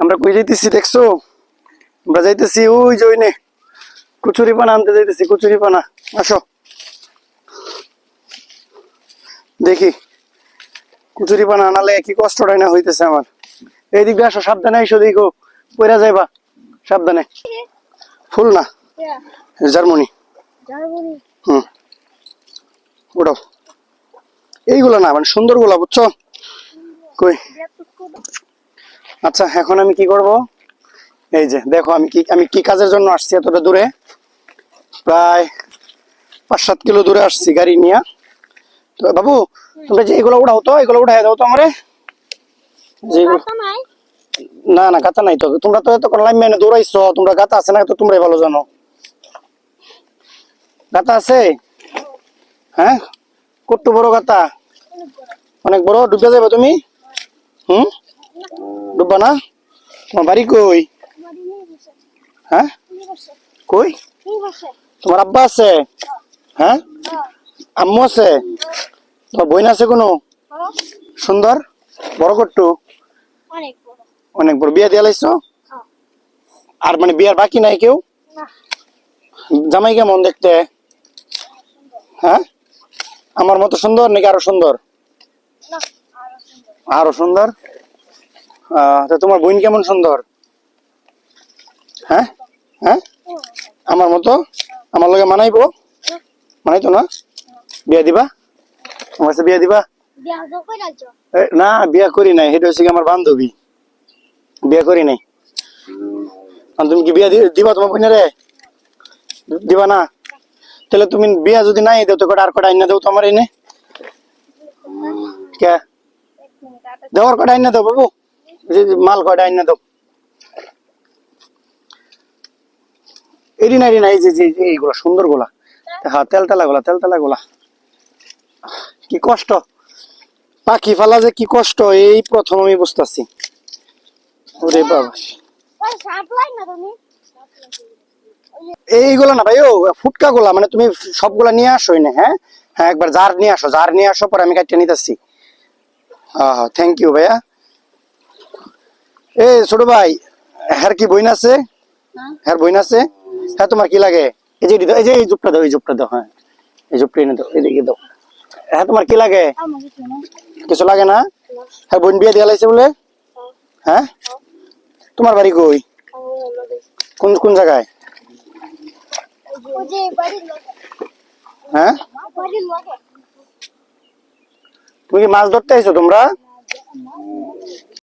আমরা কই যাইতেছি দেখছ? আমরা যাইতেছি ওই যে ওই নে কুচুরি পানা আনতে যাইতেছি কুচুরি পানা আসো। দেখি কুচুরি পানা আনালে কি কষ্টটাই না হইতেছে আমার? এই দিক আসো সাবধানে এসো দেখো পয়রা যাইবা সাবধানে। ফুল না. জার্মানি. হুম। ওটাও। এইগুলো না মানে সুন্দরগুলা বুঝছ? কই? আচ্ছা এখন আমি কি করব? এই যে দেখো আমি কি আমি কি কাজের জন্য আসছি এতটা দূরে? প্রায় পাঁচ সাত কিলো দূরে আসছি গাড়ি নিয়ে। তো বাবু তোমরা যে এগুলো উঠাও তো এগুলো উঠাই দাও তো আমারে। না না গাতা নাই তো। তোমরা তো এত লাইন মেনে দৌড়াইছো তোমরা গাতা আছে না তো তোমরাই ভালো জানো। গাতা আছে? হ্যাঁ? কত বড় গাতা। অনেক বড় ডুবে যাবে তুমি? হুম? হ্যাঁ? তোমার আব্বা আছে? হ্যাঁ? আম্মু আছে? তোমার বোন আছে কোনো? সুন্দর? বড় কট্টু? অনেক বড়। বিয়া দিয়ে লাইছো? আর মানে বিয়ার বাকি নাই কেউ? জামাই কেমন দেখতে? হ্যাঁ? আমার মতো সুন্দর নাকি আরও সুন্দর? আরও সুন্দর। তা তোমার বোন কেমন সুন্দর? হ্যাঁ? হ্যাঁ? আমার মতো? আমার লগে মানাইবো? মানাইতো না? বিয়া দিবা? আমার কাছে বিয়া দিবা? না, বিয়া করি নাই। সেটা হচ্ছে আমার বান্ধবী। বিয়া করি নাই। তুমি কি বিয়া দিবা তোমার বোনেরে? দিবা না? তাহলে তুমি বিয়া যদি নাই দেও, তো কটা আর কটা আইনা দেও তোমার এনে? কে? দেওয়ার কটা আইনা দাও বাবু। মাল কটা আইনা দাও? এরি না এরি না এই যে এইগুলা সুন্দরগুলা। হ্যাঁ তেল তেলা গুলা তেল তেলা গুলা। কি কষ্ট? পাখি ফালা যে কি কষ্ট এই প্রথম আমি বুঝতেছি। ওরে বাবা। এইগুলা না ভাই ও ফুটকা গুলা মানে তুমি সবগুলা নিয়ে আসো না হ্যাঁ? হ্যাঁ একবার জার নিয়ে আসো জার নিয়ে আসো পরে আমি কাটিয়ে নিতেছি। হ্যাঁ হ্যাঁ থ্যাংক ইউ ভাইয়া। এ ছোট ভাই হ্যার কি বইন আছে? হ্যাঁ। হ্যার বইন আছে? হ্যাঁ তোমার কি লাগে? এই যে এই যে এই জুপটা দাও এই জুপটা দাও হ্যাঁ। এই জুপটা এনে দাও এদিকে দাও। হ্যাঁ তোমার কি লাগে? কিছু লাগে না? হ্যাঁ বোন বিয়ে দিয়ে লাইছে বলে? হ্যাঁ? তোমার বাড়ি কই? কোন কোন জায়গায়? হ্যাঁ? তুমি কি মাছ ধরতে আইছো তোমরা?